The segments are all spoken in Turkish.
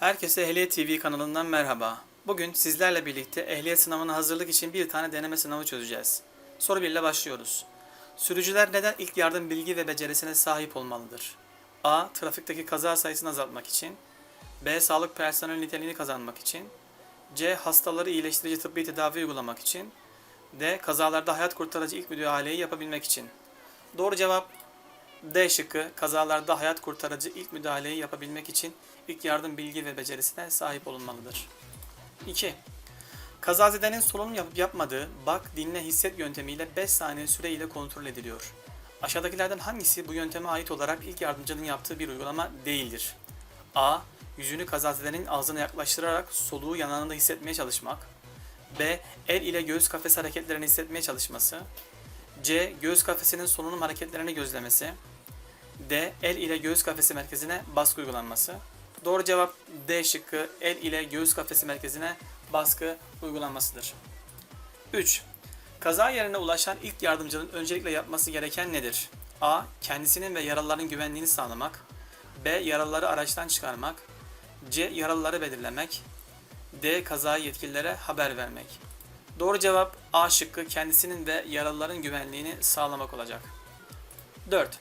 Herkese Ehliyet TV kanalından merhaba. Bugün sizlerle birlikte ehliyet sınavına hazırlık için bir tane deneme sınavı çözeceğiz. Soru 1 ile başlıyoruz. Sürücüler neden ilk yardım bilgi ve becerisine sahip olmalıdır? A. Trafikteki kaza sayısını azaltmak için. B. Sağlık personeli niteliğini kazanmak için. C. Hastaları iyileştirici tıbbi tedavi uygulamak için. D. Kazalarda hayat kurtarıcı ilk müdahaleyi yapabilmek için. Doğru cevap D şıkkı kazalarda hayat kurtarıcı ilk müdahaleyi yapabilmek için ilk yardım bilgi ve becerisine sahip olunmalıdır. 2. Kazazedenin solunum yapıp yapmadığı bak, dinle, hisset yöntemiyle 5 saniye süre ile kontrol ediliyor. Aşağıdakilerden hangisi bu yönteme ait olarak ilk yardımcının yaptığı bir uygulama değildir? A. Yüzünü kazazedenin ağzına yaklaştırarak soluğu yanağında hissetmeye çalışmak. B. El ile göğüs kafesi hareketlerini hissetmeye çalışması. C. Göğüs kafesinin solunum hareketlerini gözlemesi. D. El ile göğüs kafesi merkezine baskı uygulanması. Doğru cevap D şıkkı el ile göğüs kafesi merkezine baskı uygulanmasıdır. 3. Kaza yerine ulaşan ilk yardımcının öncelikle yapması gereken nedir? A. Kendisinin ve yaralıların güvenliğini sağlamak. B. Yaralıları araçtan çıkarmak. C. Yaralıları belirlemek. D. Kazayı yetkililere haber vermek. Doğru cevap A şıkkı kendisinin ve yaralıların güvenliğini sağlamak olacak. 4.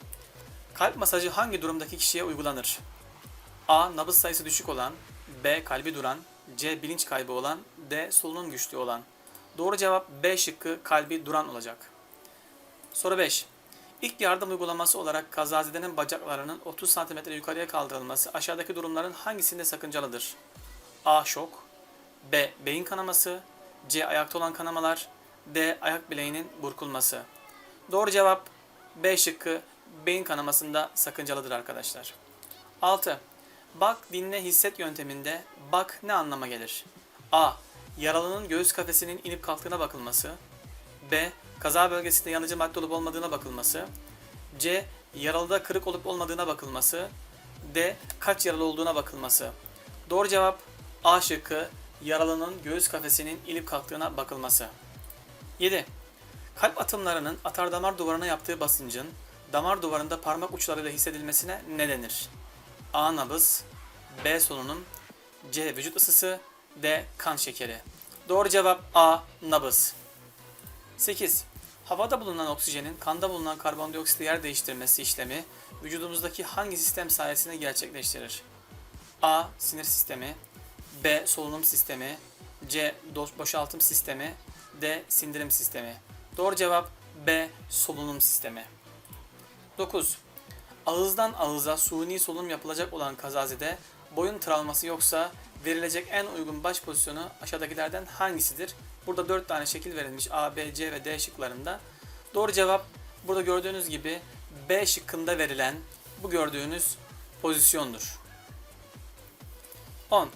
Kalp masajı hangi durumdaki kişiye uygulanır? A. Nabız sayısı düşük olan B. Kalbi duran C. Bilinç kaybı olan D. Solunum güçlüğü olan Doğru cevap B şıkkı kalbi duran olacak. Soru 5. İlk yardım uygulaması olarak kazazedenin bacaklarının 30 cm yukarıya kaldırılması aşağıdaki durumların hangisinde sakıncalıdır? A. Şok B. Beyin kanaması C. Ayakta olan kanamalar D. Ayak bileğinin burkulması Doğru cevap B şıkkı beyin kanamasında sakıncalıdır arkadaşlar. 6. Bak, dinle, hisset yönteminde bak ne anlama gelir? A. Yaralının göğüs kafesinin inip kalktığına bakılması. B. Kaza bölgesinde yanıcı madde olup olmadığına bakılması. C. Yaralıda kırık olup olmadığına bakılması. D. Kaç yaralı olduğuna bakılması. Doğru cevap A şıkkı yaralının göğüs kafesinin inip kalktığına bakılması. 7. Kalp atımlarının atardamar duvarına yaptığı basıncın damar duvarında parmak uçlarıyla hissedilmesine ne denir? A. Nabız B. Solunum C. Vücut ısısı D. Kan şekeri Doğru cevap A. Nabız 8. Havada bulunan oksijenin kanda bulunan karbondioksitle yer değiştirmesi işlemi vücudumuzdaki hangi sistem sayesinde gerçekleştirir? A. Sinir sistemi B. Solunum sistemi C. Boşaltım sistemi D. Sindirim sistemi Doğru cevap B. Solunum sistemi 9. Ağızdan ağıza suni solunum yapılacak olan kazazede boyun travması yoksa verilecek en uygun baş pozisyonu aşağıdakilerden hangisidir? Burada 4 tane şekil verilmiş A, B, C ve D şıklarında. Doğru cevap burada gördüğünüz gibi B şıkkında verilen bu gördüğünüz pozisyondur. 10.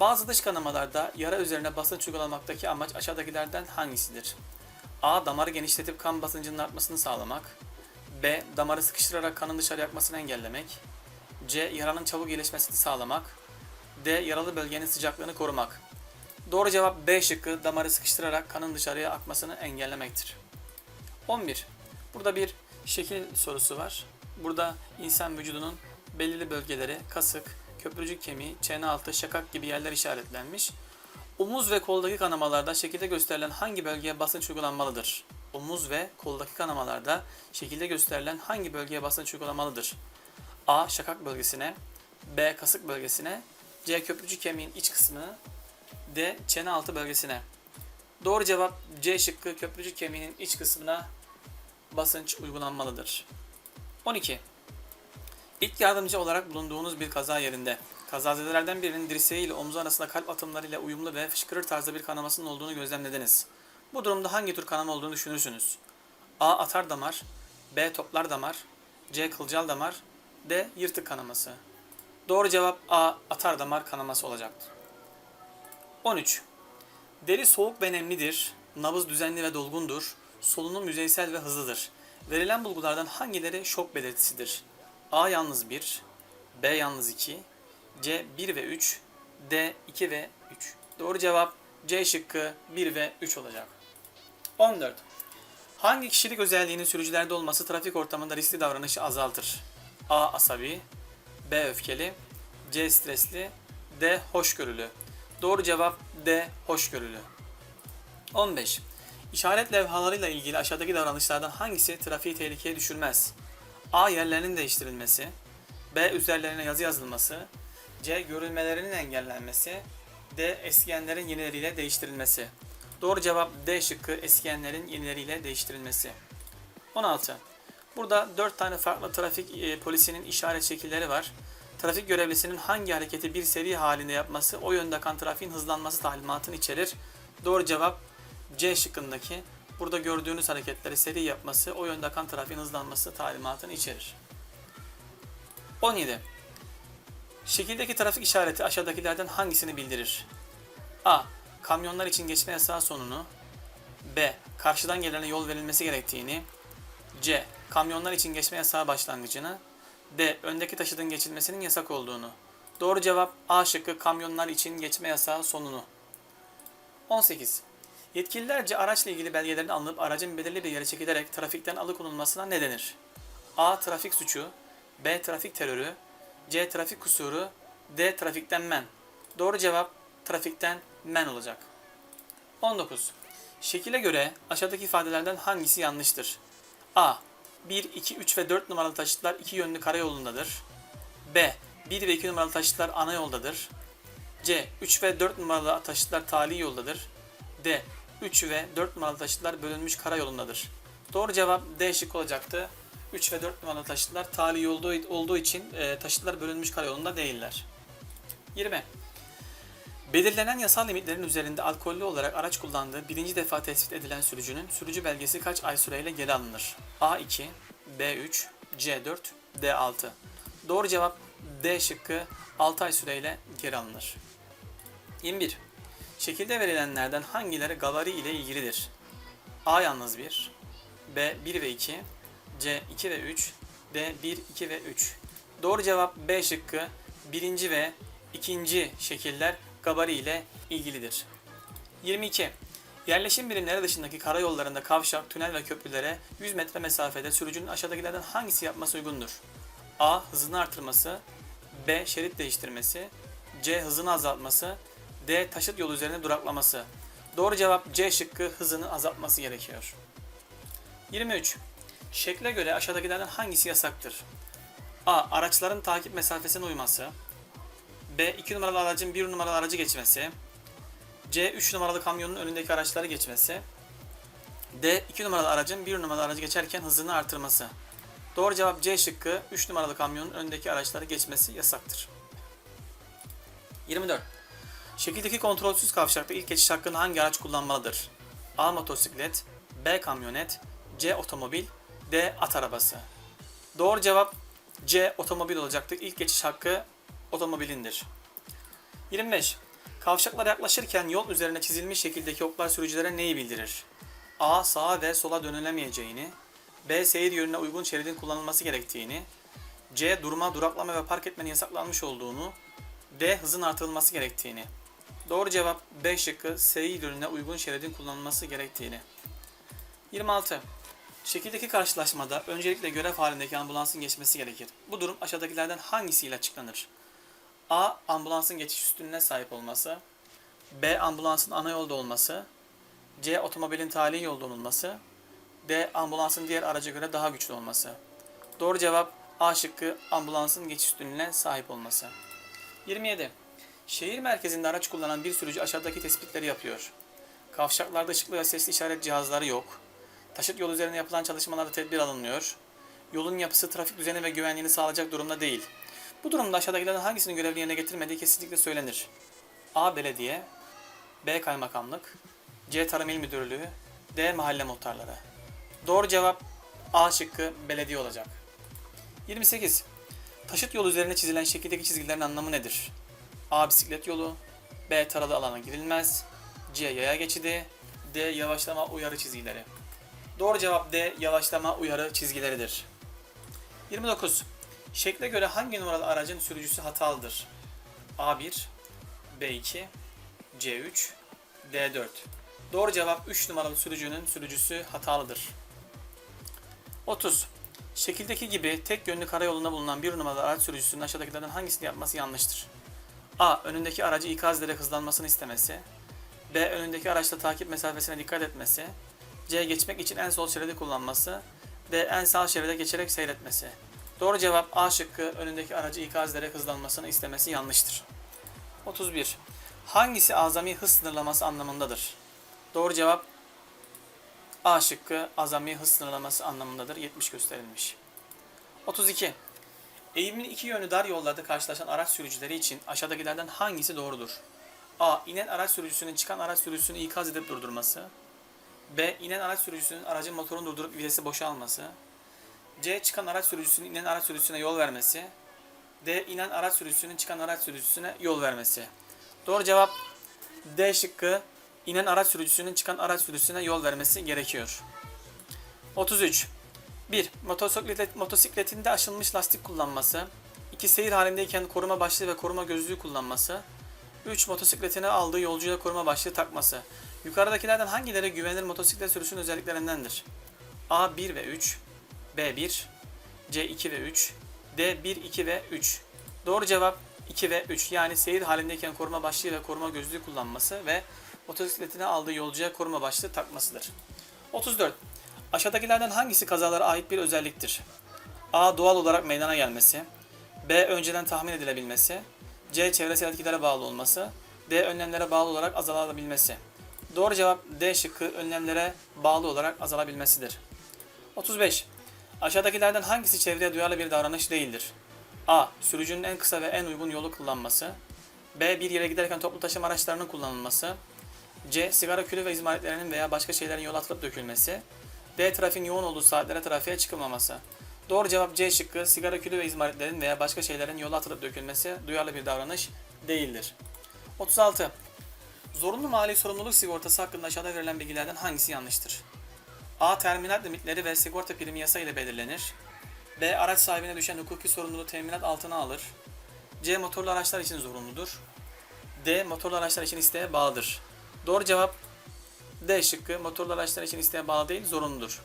Bazı dış kanamalarda yara üzerine basınç uygulamaktaki amaç aşağıdakilerden hangisidir? A. Damarı genişletip kan basıncının artmasını sağlamak. B. Damarı sıkıştırarak kanın dışarı akmasını engellemek. C. Yaranın çabuk iyileşmesini sağlamak. D. Yaralı bölgenin sıcaklığını korumak. Doğru cevap B şıkkı damarı sıkıştırarak kanın dışarıya akmasını engellemektir. 11. Burada bir şekil sorusu var. Burada insan vücudunun belirli bölgeleri kasık, köprücük kemiği, çene altı, şakak gibi yerler işaretlenmiş. Omuz ve koldaki kanamalarda şekilde gösterilen hangi bölgeye basınç uygulanmalıdır? Omuz ve koldaki kanamalarda şekilde gösterilen hangi bölgeye basınç uygulanmalıdır? A. Şakak bölgesine B. Kasık bölgesine C. Köprücük kemiğin iç kısmına D. Çene altı bölgesine Doğru cevap C şıkkı köprücük kemiğinin iç kısmına basınç uygulanmalıdır. 12. İlk yardımcı olarak bulunduğunuz bir kaza yerinde kazazedelerden birinin dirseği ile omzu arasında kalp atımlarıyla uyumlu ve fışkırır tarzda bir kanamasının olduğunu gözlemlediniz. Bu durumda hangi tür kanama olduğunu düşünürsünüz? A. Atar damar B. Toplar damar C. Kılcal damar D. Yırtık kanaması Doğru cevap A. Atar damar kanaması olacaktır. 13. Deri soğuk ve nemlidir. Nabız düzenli ve dolgundur. Solunum yüzeysel ve hızlıdır. Verilen bulgulardan hangileri şok belirtisidir? A yalnız 1, B yalnız 2, C 1 ve 3, D 2 ve 3. Doğru cevap C şıkkı 1 ve 3 olacak. 14. Hangi kişilik özelliğinin sürücülerde olması trafik ortamında riskli davranışı azaltır? A. Asabi B. Öfkeli C. Stresli D. Hoşgörülü. Doğru cevap D. Hoşgörülü. 15. İşaret levhalarıyla ilgili aşağıdaki davranışlardan hangisi trafiği tehlikeye düşürmez? A. Yerlerinin değiştirilmesi. B. Üzerlerine yazı yazılması. C. Görülmelerinin engellenmesi. D. Eskiyenlerin yenileriyle değiştirilmesi. Doğru cevap D şıkkı eskiyenlerin yenileriyle değiştirilmesi. 16. Burada 4 tane farklı trafik e, polisinin işaret şekilleri var. Trafik görevlisinin hangi hareketi bir seri halinde yapması o yönde akan trafiğin hızlanması talimatını içerir. Doğru cevap C şıkkındaki burada gördüğünüz hareketleri seri yapması o yönde akan trafiğin hızlanması talimatını içerir. 17. Şekildeki trafik işareti aşağıdakilerden hangisini bildirir? A. Kamyonlar için geçme yasağı sonunu. B. Karşıdan gelene yol verilmesi gerektiğini. C. Kamyonlar için geçme yasağı başlangıcını. D. Öndeki taşıtın geçilmesinin yasak olduğunu. Doğru cevap A şıkkı kamyonlar için geçme yasağı sonunu. 18. Yetkililerce araçla ilgili belgelerin alınıp aracın belirli bir yere çekilerek trafikten alıkonulmasına ne denir? A. Trafik suçu B. Trafik terörü C. Trafik kusuru D. Trafikten men. Doğru cevap trafikten men olacak. 19. Şekile göre aşağıdaki ifadelerden hangisi yanlıştır? A. 1, 2, 3 ve 4 numaralı taşıtlar iki yönlü karayolundadır. B. 1 ve 2 numaralı taşıtlar ana yoldadır. C. 3 ve 4 numaralı taşıtlar tali yoldadır. D. 3 ve 4 numaralı taşıtlar bölünmüş karayolundadır. Doğru cevap D şık olacaktı. 3 ve 4 numaralı taşıtlar tali yolda olduğu için e, taşıtlar bölünmüş karayolunda değiller. 20. Belirlenen yasal limitlerin üzerinde alkollü olarak araç kullandığı birinci defa tespit edilen sürücünün sürücü belgesi kaç ay süreyle geri alınır? A2, B3, C4, D6. Doğru cevap D şıkkı 6 ay süreyle geri alınır. 21. Şekilde verilenlerden hangileri gavari ile ilgilidir? A yalnız 1, B 1 ve 2, C 2 ve 3, D 1, 2 ve 3. Doğru cevap B şıkkı birinci ve ikinci şekiller gabari ile ilgilidir. 22. Yerleşim birimleri dışındaki karayollarında kavşak, tünel ve köprülere 100 metre mesafede sürücünün aşağıdakilerden hangisi yapması uygundur? A. Hızını artırması B. Şerit değiştirmesi C. Hızını azaltması D. Taşıt yolu üzerine duraklaması Doğru cevap C şıkkı hızını azaltması gerekiyor. 23. Şekle göre aşağıdakilerden hangisi yasaktır? A. Araçların takip mesafesine uyması B. 2 numaralı aracın 1 numaralı aracı geçmesi. C. 3 numaralı kamyonun önündeki araçları geçmesi. D. 2 numaralı aracın 1 numaralı aracı geçerken hızını artırması. Doğru cevap C şıkkı 3 numaralı kamyonun önündeki araçları geçmesi yasaktır. 24. Şekildeki kontrolsüz kavşakta ilk geçiş hakkını hangi araç kullanmalıdır? A. Motosiklet B. Kamyonet C. Otomobil D. At arabası. Doğru cevap C. Otomobil olacaktır. İlk geçiş hakkı otomobilindir. 25. Kavşaklara yaklaşırken yol üzerine çizilmiş şekildeki oklar sürücülere neyi bildirir? A. Sağa ve sola dönülemeyeceğini B. Seyir yönüne uygun şeridin kullanılması gerektiğini C. Durma, duraklama ve park etmenin yasaklanmış olduğunu D. Hızın artırılması gerektiğini Doğru cevap B şıkkı seyir yönüne uygun şeridin kullanılması gerektiğini 26. Şekildeki karşılaşmada öncelikle görev halindeki ambulansın geçmesi gerekir. Bu durum aşağıdakilerden hangisiyle açıklanır? A. Ambulansın geçiş üstünlüğüne sahip olması. B. Ambulansın ana yolda olması. C. Otomobilin tali yolda olması. D. Ambulansın diğer araca göre daha güçlü olması. Doğru cevap A şıkkı ambulansın geçiş üstünlüğüne sahip olması. 27. Şehir merkezinde araç kullanan bir sürücü aşağıdaki tespitleri yapıyor. Kavşaklarda ışıklı ve sesli işaret cihazları yok. Taşıt yol üzerine yapılan çalışmalarda tedbir alınmıyor. Yolun yapısı trafik düzeni ve güvenliğini sağlayacak durumda değil. Bu durumda aşağıdakilerden hangisinin görevini yerine getirmediği kesinlikle söylenir. A. Belediye B. Kaymakamlık C. Tarım İl Müdürlüğü D. Mahalle muhtarları Doğru cevap A şıkkı belediye olacak. 28. Taşıt yolu üzerine çizilen şekildeki çizgilerin anlamı nedir? A. Bisiklet yolu B. Taralı alana girilmez C. Yaya geçidi D. Yavaşlama uyarı çizgileri Doğru cevap D. Yavaşlama uyarı çizgileridir. 29. Şekle göre hangi numaralı aracın sürücüsü hatalıdır? A1, B2, C3, D4. Doğru cevap 3 numaralı sürücünün sürücüsü hatalıdır. 30. Şekildeki gibi tek yönlü karayolunda bulunan bir numaralı araç sürücüsünün aşağıdakilerden hangisini yapması yanlıştır? A. Önündeki aracı ikaz ederek hızlanmasını istemesi. B. Önündeki araçla takip mesafesine dikkat etmesi. C. Geçmek için en sol şeridi kullanması. D. En sağ şeride geçerek seyretmesi. Doğru cevap A şıkkı önündeki aracı ikaz ederek hızlanmasını istemesi yanlıştır. 31. Hangisi azami hız sınırlaması anlamındadır? Doğru cevap A şıkkı azami hız sınırlaması anlamındadır. 70 gösterilmiş. 32. Eğimin iki yönlü dar yollarda karşılaşan araç sürücüleri için aşağıdakilerden hangisi doğrudur? A. İnen araç sürücüsünün çıkan araç sürücüsünü ikaz edip durdurması. B. İnen araç sürücüsünün aracın motorunu durdurup vitesi boşalması. C. Çıkan araç sürücüsünün inen araç sürücüsüne yol vermesi. D. İnen araç sürücüsünün çıkan araç sürücüsüne yol vermesi. Doğru cevap D şıkkı inen araç sürücüsünün çıkan araç sürücüsüne yol vermesi gerekiyor. 33. 1. Motosiklet, motosikletinde aşınmış lastik kullanması. 2. Seyir halindeyken koruma başlığı ve koruma gözlüğü kullanması. 3. Motosikletine aldığı yolcuya koruma başlığı takması. Yukarıdakilerden hangileri güvenilir motosiklet sürüşünün özelliklerindendir? A 1 ve 3, B 1, C 2 ve 3, D 1, 2 ve 3. Doğru cevap 2 ve 3. Yani seyir halindeyken koruma başlığı ve koruma gözlüğü kullanması ve motosikletine aldığı yolcuya koruma başlığı takmasıdır. 34. Aşağıdakilerden hangisi kazalara ait bir özelliktir? A. Doğal olarak meydana gelmesi. B. Önceden tahmin edilebilmesi. C. Çevresel etkilere bağlı olması. D. Önlemlere bağlı olarak azalabilmesi. Doğru cevap D şıkkı önlemlere bağlı olarak azalabilmesidir. 35. Aşağıdakilerden hangisi çevreye duyarlı bir davranış değildir? A. Sürücünün en kısa ve en uygun yolu kullanması. B. Bir yere giderken toplu taşıma araçlarının kullanılması. C. Sigara külü ve izmaritlerinin veya başka şeylerin yola atılıp dökülmesi. D. Trafiğin yoğun olduğu saatlere trafiğe çıkılmaması. Doğru cevap C şıkkı sigara külü ve izmaritlerin veya başka şeylerin yola atılıp dökülmesi duyarlı bir davranış değildir. 36. Zorunlu mali sorumluluk sigortası hakkında aşağıda verilen bilgilerden hangisi yanlıştır? A. Terminat limitleri ve sigorta primi yasa ile belirlenir. B. Araç sahibine düşen hukuki sorumluluğu teminat altına alır. C. Motorlu araçlar için zorunludur. D. Motorlu araçlar için isteğe bağlıdır. Doğru cevap D şıkkı motorlu araçlar için isteğe bağlı değil zorunludur.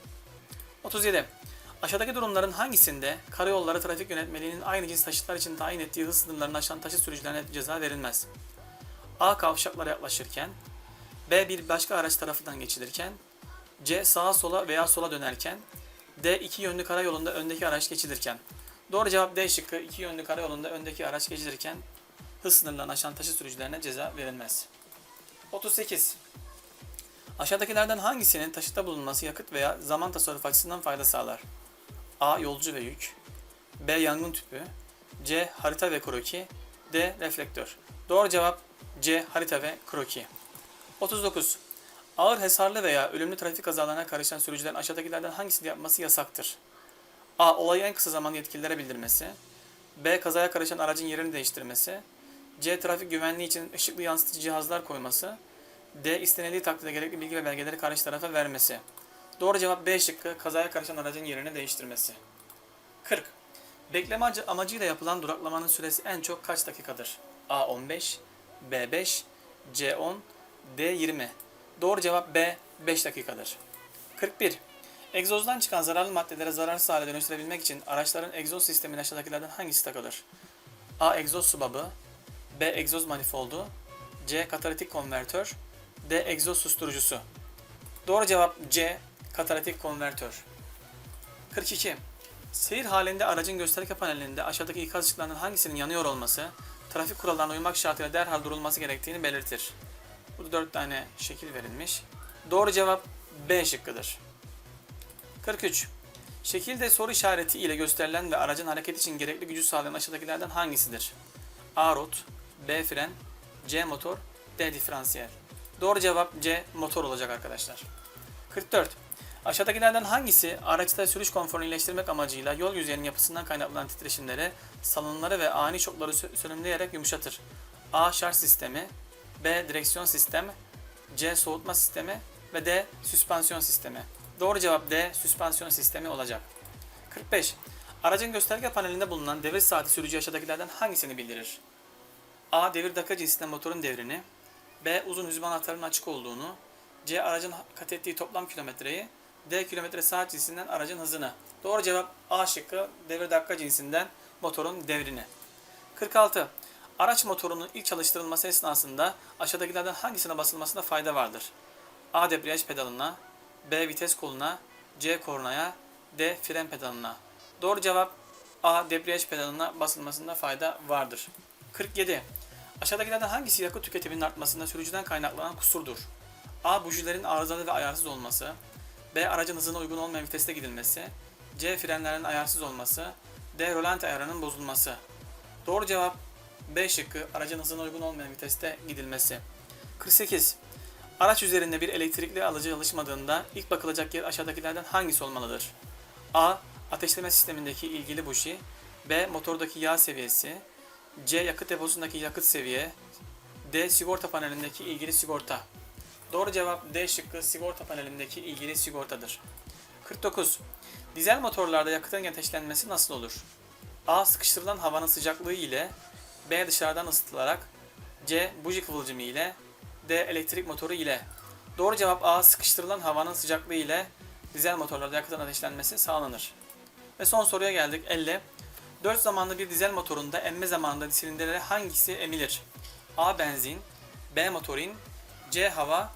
37. Aşağıdaki durumların hangisinde karayolları trafik yönetmeliğinin aynı cins taşıtlar için tayin ettiği hız sınırlarını aşan taşıt sürücülerine ceza verilmez? A. Kavşaklara yaklaşırken B. Bir başka araç tarafından geçilirken C. Sağa sola veya sola dönerken D. iki yönlü karayolunda öndeki araç geçilirken Doğru cevap D şıkkı iki yönlü karayolunda öndeki araç geçilirken hız sınırlarını aşan taşıt sürücülerine ceza verilmez. 38. Aşağıdakilerden hangisinin taşıtta bulunması yakıt veya zaman tasarrufu açısından fayda sağlar? A. Yolcu ve yük B. Yangın tüpü C. Harita ve kroki D. Reflektör Doğru cevap C. Harita ve kroki 39. Ağır hasarlı veya ölümlü trafik kazalarına karışan sürücülerin aşağıdakilerden hangisini yapması yasaktır? A. Olayı en kısa zamanda yetkililere bildirmesi B. Kazaya karışan aracın yerini değiştirmesi C. Trafik güvenliği için ışıklı yansıtıcı cihazlar koyması D. istenildiği takdirde gerekli bilgi ve belgeleri karşı tarafa vermesi. Doğru cevap B şıkkı kazaya karışan aracın yerini değiştirmesi. 40. Bekleme amacı- amacıyla yapılan duraklamanın süresi en çok kaç dakikadır? A 15, B 5, C 10, D 20. Doğru cevap B 5 dakikadır. 41. Egzozdan çıkan zararlı maddelere zararsız hale dönüştürebilmek için araçların egzoz sistemine aşağıdakilerden hangisi takılır? A. Egzoz subabı B. Egzoz manifoldu C. Katalitik konvertör D. Egzoz susturucusu Doğru cevap C. Katalitik konvertör 42. Seyir halinde aracın gösterge panelinde aşağıdaki ikaz ışıklarının hangisinin yanıyor olması, trafik kurallarına uymak şartıyla derhal durulması gerektiğini belirtir. Burada 4 tane şekil verilmiş. Doğru cevap B şıkkıdır. 43. Şekilde soru işareti ile gösterilen ve aracın hareket için gerekli gücü sağlayan aşağıdakilerden hangisidir? A. Rot B. Fren C. Motor D. Diferansiyel Doğru cevap C. Motor olacak arkadaşlar. 44. Aşağıdakilerden hangisi araçta sürüş konforunu iyileştirmek amacıyla yol yüzeyinin yapısından kaynaklanan titreşimleri, salınımları ve ani şokları sö- sönümleyerek yumuşatır? A. Şarj sistemi B. Direksiyon sistemi C. Soğutma sistemi ve D. Süspansiyon sistemi. Doğru cevap D. Süspansiyon sistemi olacak. 45. Aracın gösterge panelinde bulunan devir saati sürücü aşağıdakilerden hangisini bildirir? A. Devir dakika cinsinden motorun devrini B. Uzun hüzme anahtarının açık olduğunu C. Aracın kat ettiği toplam kilometreyi D. Kilometre saat cinsinden aracın hızını. Doğru cevap A şıkkı devir dakika cinsinden motorun devrini. 46. Araç motorunun ilk çalıştırılması esnasında aşağıdakilerden hangisine basılmasında fayda vardır? A. Debriyaj pedalına B. Vites koluna C. Kornaya D. Fren pedalına Doğru cevap A. Debriyaj pedalına basılmasında fayda vardır. 47. Aşağıdakilerden hangisi yakıt tüketiminin artmasında sürücüden kaynaklanan kusurdur? A. Bujilerin arızalı ve ayarsız olması B. Aracın hızına uygun olmayan viteste gidilmesi C. Frenlerin ayarsız olması D. Rolanti ayarının bozulması Doğru cevap B şıkkı aracın hızına uygun olmayan viteste gidilmesi. 48. Araç üzerinde bir elektrikli alıcı çalışmadığında ilk bakılacak yer aşağıdakilerden hangisi olmalıdır? A. Ateşleme sistemindeki ilgili buji B. Motordaki yağ seviyesi C. Yakıt deposundaki yakıt seviye D. Sigorta panelindeki ilgili sigorta Doğru cevap D şıkkı sigorta panelindeki ilgili sigortadır. 49. Dizel motorlarda yakıtın ateşlenmesi nasıl olur? A. Sıkıştırılan havanın sıcaklığı ile B. Dışarıdan ısıtılarak C. Buji kıvılcımı ile D. Elektrik motoru ile Doğru cevap A. Sıkıştırılan havanın sıcaklığı ile dizel motorlarda yakıtın ateşlenmesi sağlanır. Ve son soruya geldik. 50. 4 zamanlı bir dizel motorunda emme zamanında silindirlere hangisi emilir? A. Benzin B. Motorin C. Hava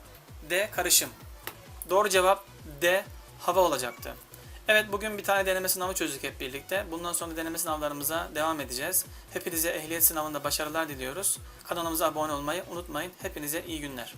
D. Karışım Doğru cevap D. Hava olacaktı. Evet bugün bir tane deneme sınavı çözdük hep birlikte. Bundan sonra deneme sınavlarımıza devam edeceğiz. Hepinize ehliyet sınavında başarılar diliyoruz. Kanalımıza abone olmayı unutmayın. Hepinize iyi günler.